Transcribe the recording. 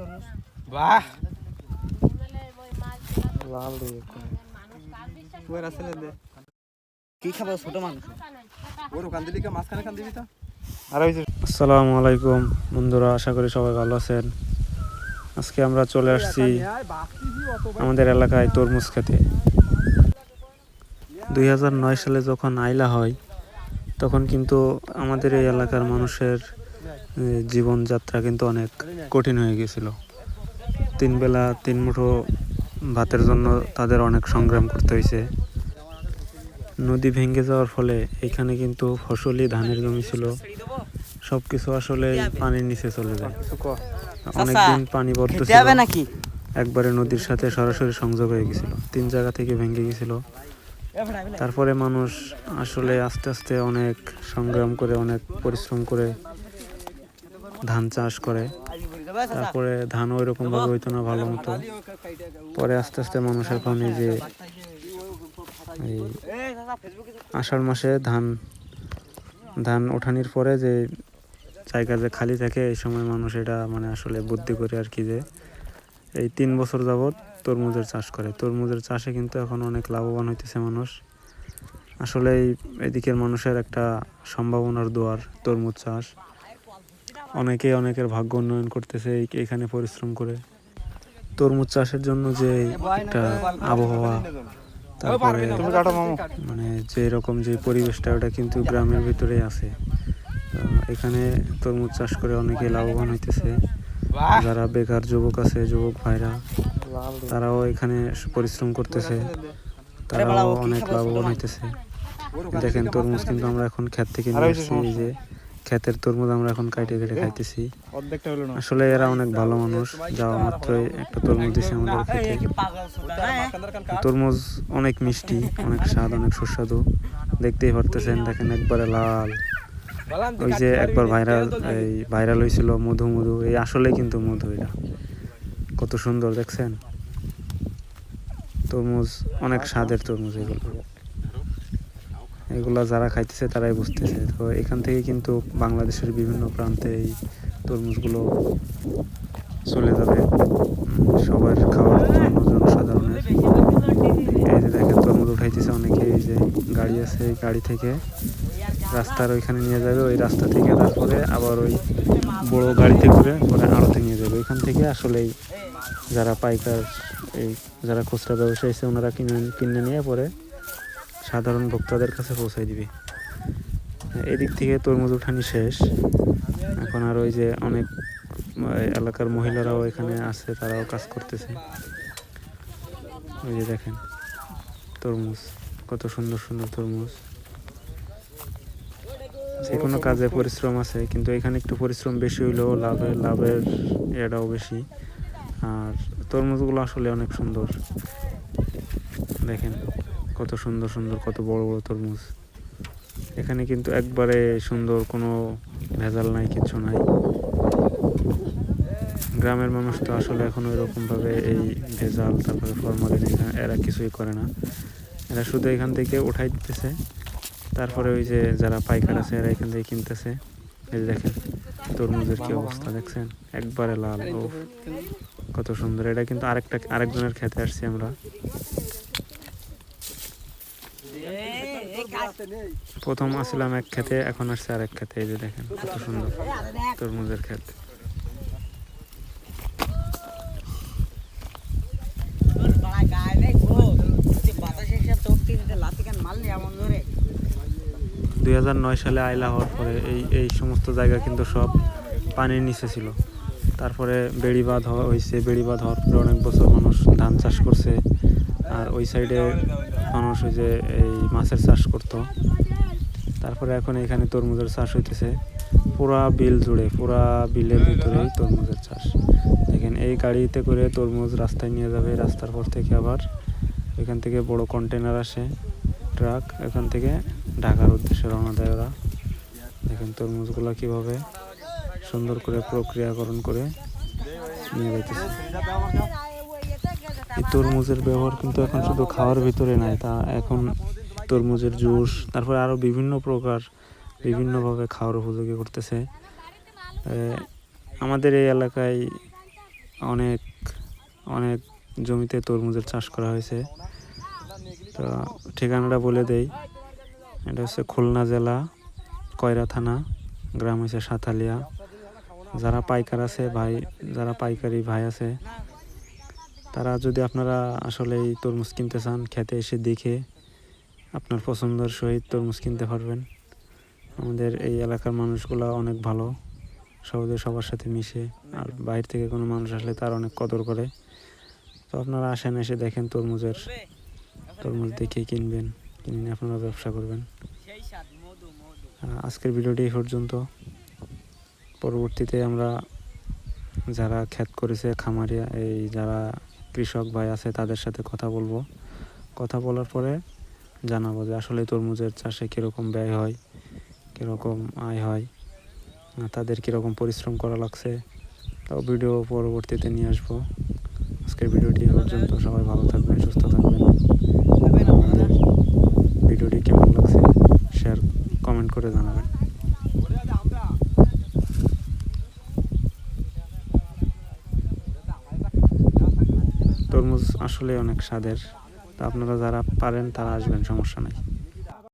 তরমুজ। বাহ। লাল দিয়ে কুয়ার আছে না দে। কি খাব ছোট মানুষ ওর ওখান দিলি মাঝখানে খান দিবি তো। আর ওই আসসালামু আলাইকুম বন্ধুরা আশা করি সবাই ভালো আছেন। আজকে আমরা চলে আসছি আমাদের এলাকায় তরমুজ খেতে। দুই হাজার নয় সালে যখন আইলা হয় তখন কিন্তু আমাদের এই এলাকার মানুষের জীবনযাত্রা কিন্তু অনেক কঠিন হয়ে গিয়েছিল। তিন বেলা তিন মুঠো ভাতের জন্য তাদের অনেক সংগ্রাম করতে হয়েছে। নদী ভেঙে যাওয়ার ফলে এখানে কিন্তু ফসলি ধানের জমি ছিল। সব কিছু আসলে পানির নিচে চলে যায়। অনেকদিন পানি বদ্ধ নাকি? একবারে নদীর সাথে সরাসরি সংযোগ হয়ে গেছিল তিন জায়গা থেকে ভেঙে গেছিল তারপরে মানুষ আসলে আস্তে আস্তে অনেক সংগ্রাম করে অনেক পরিশ্রম করে ধান চাষ করে। তারপরে ধান ওই রকম ভাবে হইতো না ভালো মতো। পরে আস্তে আস্তে মানুষ এখন এই যে এই আষাঢ় মাসে ধান ধান ওঠানির পরে যে জায়গা যে খালি থাকে, এই সময় মানুষ এটা মানে আসলে বুদ্ধি করে আর কি যে এই তিন বছর যাবৎ তরমুজের চাষ করে। তরমুজের চাষে কিন্তু এখন অনেক লাভবান হইতেছে মানুষ। আসলে এই এদিকের মানুষের একটা সম্ভাবনার দুয়ার তরমুজ চাষ। অনেকে অনেকের ভাগ্য উন্নয়ন করতেছে এখানে পরিশ্রম করে। তরমুজ চাষের জন্য যে একটা আবহাওয়া, তারপরে মানে যে রকম যে পরিবেশটা, ওটা কিন্তু গ্রামের ভিতরেই আছে। এখানে তরমুজ চাষ করে অনেকে লাভবান হইতেছে। যারা বেকার যুবক আছে, যুবক ভাইরা, তারাও এখানে পরিশ্রম করতেছে। তারাও অনেক লাভবান হইতেছে। দেখেন তরমুজ কিন্তু আমরা এখন ক্ষেত থেকে নিয়ে আসছি যে ক্ষেতের তরমুজ আমরা এখন কাটে কেটে খাইতেছি। অর্ধেকটা হলো না। আসলে এরা অনেক ভালো মানুষ যাওয়া মাত্রই একটা তরমুজ দিছে আমাদের খেতে তরমুজ অনেক মিষ্টি অনেক স্বাদ অনেক সুস্বাদু। দেখতেই পারতেছেন দেখেন একবারে লাল। ওই যে একবার ভাইরাল এই ভাইরাল হয়েছিল মধু মধু। এই আসলে কিন্তু মধু এটা। কত সুন্দর দেখছেন? তরমুজ অনেক স্বাদের তরমুজ এগুলো। এগুলা যারা খাইতেছে তারাই বুঝতেছে। তো এখান থেকে কিন্তু বাংলাদেশের বিভিন্ন প্রান্তে এই তরমুজগুলো চলে যাবে। সবার খাওয়ার জন্য জনসাধারণের। এই যে দেখেন, তরমুজ উঠাইতেছে অনেকে। এই যে গাড়ি আছে এই গাড়ি থেকে রাস্তার ওইখানে নিয়ে যাবে। ওই রাস্তা থেকে তারপরে আবার ওই বড় গাড়িতে করে পরে আড়তে নিয়ে যাবে। ওইখান থেকে আসলেই যারা পাইকার, এই যারা খুচরা ব্যবসায়ী আছে, ওনারা কিনে কিনে নিয়ে পরে সাধারণ ভোক্তাদের কাছে পৌঁছায় দিবে। এদিক থেকে তরমুজ উঠানি শেষ। এখন আর ওই যে অনেক এলাকার মহিলারাও এখানে আছে, তারাও কাজ করতেছে। ওই যে দেখেন, তরমুজ, কত সুন্দর সুন্দর তরমুজ। যে কোনো কাজে পরিশ্রম আছে, কিন্তু এখানে একটু পরিশ্রম বেশি হইলেও লাভের লাভের এটাও বেশি। আর তরমুজগুলো আসলে অনেক সুন্দর। দেখেন কত সুন্দর সুন্দর, কত বড় বড় তরমুজ। এখানে কিন্তু একবারে সুন্দর কোনো ভেজাল নাই, কিছু নাই। গ্রামের মানুষ তো আসলে এখন ওই রকমভাবে এই ভেজাল, তারপরে ফরমালিন এখানে এরা কিছুই করে না। এরা শুধু এখান থেকে উঠাই দিতেছে। তারপরে ওই যে যারা পাইকার আছে, এরা এখান থেকে কিনতেছে। এই দেখেন, তরমুজের কি অবস্থা দেখছেন? একবারে লাল কত সুন্দর, এটা কিন্তু আরেকটা, আরেকজনের খেতে আসছি আমরা। প্রথম আসলাম এক খেতে, এখন আসছে আরেক খেতে, এই যে দেখেন কত সুন্দর তরমুজের ক্ষেত দুই হাজার নয় সালে আইলা হওয়ার পরে এই এই সমস্ত জায়গা কিন্তু সব পানির নিচে ছিল। তারপরে বেড়িবাঁধ হয়েছে, বেড়িবাঁধ হওয়ার পরে অনেক বছর মানুষ ধান চাষ করছে। আর ওই সাইডে মানুষ ওই যে এই মাছের চাষ করতো। তারপরে এখন এখানে তরমুজের চাষ হইতেছে। পুরা বিল জুড়ে, পুরা বিলের ভিতরেই তরমুজের চাষ। দেখেন, এই গাড়িতে করে তরমুজ রাস্তায় নিয়ে যাবে, রাস্তার পর থেকে আবার এখান থেকে বড় কন্টেনার আসে ট্রাক এখান থেকে ঢাকার উদ্দেশ্যে রওনা দেয় ওরা। দেখেন তরমুজগুলো কীভাবে সুন্দর করে প্রক্রিয়াকরণ করে নিয়ে যাইতেছে। এই তরমুজের ব্যবহার কিন্তু এখন শুধু খাওয়ার ভিতরে নাই, তা এখন তরমুজের জুস, তারপরে আরও বিভিন্ন প্রকার, বিভিন্নভাবে খাওয়ার উপযোগী করতেছে। আমাদের এই এলাকায় অনেক অনেক জমিতে তরমুজের চাষ করা হয়েছে। তো ঠিকানাটা বলে দেই, এটা হচ্ছে খুলনা জেলা, কয়রা থানা, গ্রাম হয়েছে সাতালিয়া। যারা পাইকার আছে, ভাই, যারা পাইকারি ভাই আছে তারা যদি আপনারা আসলে এই তরমুজ কিনতে চান, খেতে এসে দেখে আপনার পছন্দের সহিত তরমুজ কিনতে পারবেন। আমাদের এই এলাকার মানুষগুলো অনেক ভালো, সহজে সবার সাথে মিশে, আর বাইরে থেকে কোনো মানুষ আসলে তার অনেক কদর করে। তো আপনারা আসেন, এসে দেখেন তরমুজের, তরমুজ দেখে কিনবেন, কিনে আপনারা ব্যবসা করবেন। আজকের ভিডিওটি এই পর্যন্ত। পরবর্তীতে আমরা যারা খ্যাত করেছে খামারিয়া, এই যারা কৃষক ভাই আছে তাদের সাথে কথা বলব। কথা বলার পরে জানাব যে আসলে তরমুজের চাষে কীরকম ব্যয় হয় কীরকম আয় হয় তাদের কীরকম পরিশ্রম করা লাগছে তাও ভিডিও পরবর্তীতে নিয়ে আসব। আজকের ভিডিওটি পর্যন্ত সবাই ভালো থাকবেন সুস্থ থাকবেন। আমাদের ভিডিওটি কেমন লাগছে শেয়ার কমেন্ট করে জানাবেন তরমুজ আসলে অনেক স্বাদের। তা আপনারা যারা পারেন তারা আসবেন সমস্যা নাই।